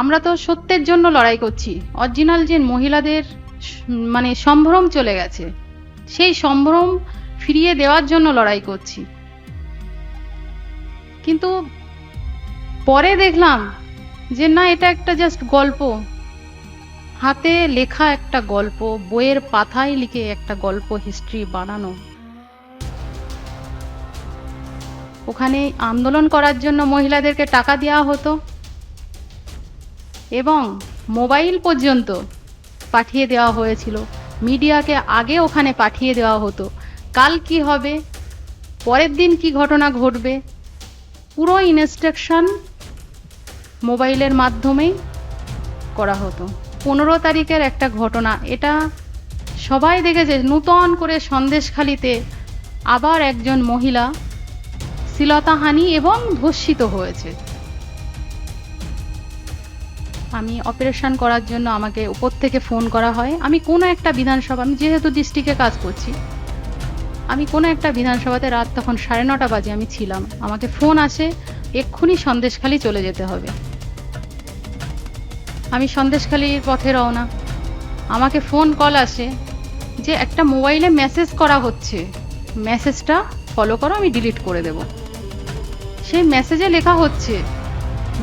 আমরা তো সত্যের জন্য লড়াই করছি। অরিজিনাল যে মহিলাদের মানে সম্ভ্রম চলে গেছে, সেই সম্ভ্রম ফিরিয়ে দেওয়ার জন্য লড়াই করছি। কিন্তু পরে দেখলাম যে না, এটা একটা জাস্ট গল্প। হাতে লেখা একটা গল্প, বইয়ের পাতায় লিখে একটা গল্প হিস্ট্রি বানানো। ওখানে আন্দোলন করার জন্য মহিলাদেরকে টাকা দেওয়া হতো। এবং মোবাইল পর্যন্ত পাঠিয়ে দেওয়া হয়েছিল। মিডিয়াকে আগে ওখানে পাঠিয়ে দেওয়া হতো। কাল কি হবে? পরের দিন কি ঘটনা ঘটবে? পুরো ইনস্ট্রাকশন মোবাইলের মাধ্যমেই করা হতো। পনেরো তারিখের একটা ঘটনা। এটা সবাই দেখেছে। নূতন করে সন্দেশখালিতে আবার একজন মহিলা শ্লীলতাহানি এবং ধর্ষিত হয়েছে। আমি অপারেশন করার জন্য আমাকে উপর থেকে ফোন করা হয়। আমি কোনো একটা বিধানসভা, আমি যেহেতু ডিস্ট্রিক্টে কাজ করছি, আমি কোনো একটা বিধানসভাতে রাত তখন সাড়ে নটা বাজে আমি ছিলাম। আমাকে ফোন আসে, এক্ষুনি সন্দেশখালি চলে যেতে হবে। আমি সন্দেশখালির পথে রওনা। আমাকে ফোন কল আসে যে একটা মোবাইলে মেসেজ করা হচ্ছে। মেসেজটা ফলো করো, আমি ডিলিট করে দেব। সেই মেসেজে লেখা হচ্ছে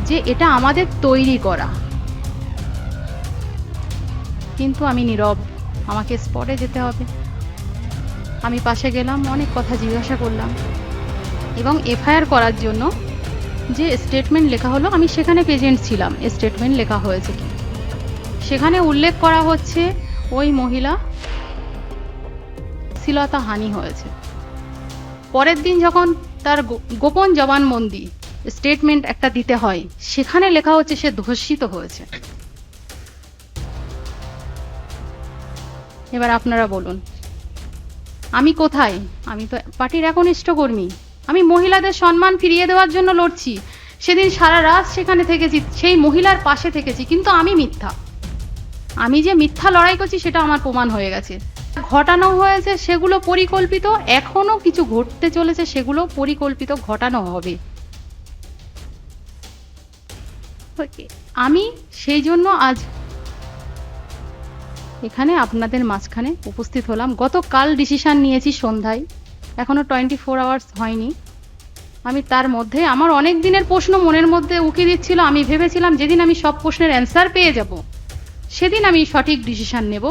যে এটা আমাদের তৈরি করা। কিন্তু আমি নীরব। আমাকে স্পটে যেতে হবে। আমি পাশে গেলাম, অনেক কথা জিজ্ঞাসা করলাম। এবং এফআইআর করার জন্য যে স্টেটমেন্ট লেখা হলো, আমি সেখানে প্রেজেন্ট ছিলাম। স্টেটমেন্ট লেখা হয়েছে কি? সেখানে উল্লেখ করা হচ্ছে, ওই মহিলা শ্লীলতা হানি হয়েছে। পরের দিন যখন তার গোপন জবানবন্দি স্টেটমেন্ট একটা দিতে হয়, সেখানে লেখা হচ্ছে সে ধর্ষিত হয়েছে। এবার আপনারা বলুন। আমি কোথায়? আমি তো পার্টির একনিষ্ঠ কর্মী। আমি মহিলাদের সম্মান ফিরিয়ে দেওয়ার জন্য লড়ছি। সেদিন সারা রাত সেখানে থেকেছি সেই মহিলার পাশে থেকেছি কিন্তু আমি মিথ্যা। আমি যে মিথ্যা লড়াই করছি সেটা আমার প্রমাণ হয়ে গেছে। ঘটানো হয়েছে সেগুলো পরিকল্পিত এখনও কিছু ঘটতে চলেছে সেগুলো পরিকল্পিত ঘটানো হবে। আমি সেই জন্য আজ এখানে আপনাদের মাঝখানে উপস্থিত হলাম। গতকাল ডিসিশান নিয়েছি সন্ধ্যায়। এখনও টোয়েন্টি ফোর আওয়ার্স হয়নি। আমি তার মধ্যে আমার অনেক দিনের প্রশ্ন মনের মধ্যে উঁকি দিচ্ছিল। আমি ভেবেছিলাম যেদিন আমি সব প্রশ্নের অ্যান্সার পেয়ে যাব, সেদিন আমি সঠিক ডিসিশান নেব।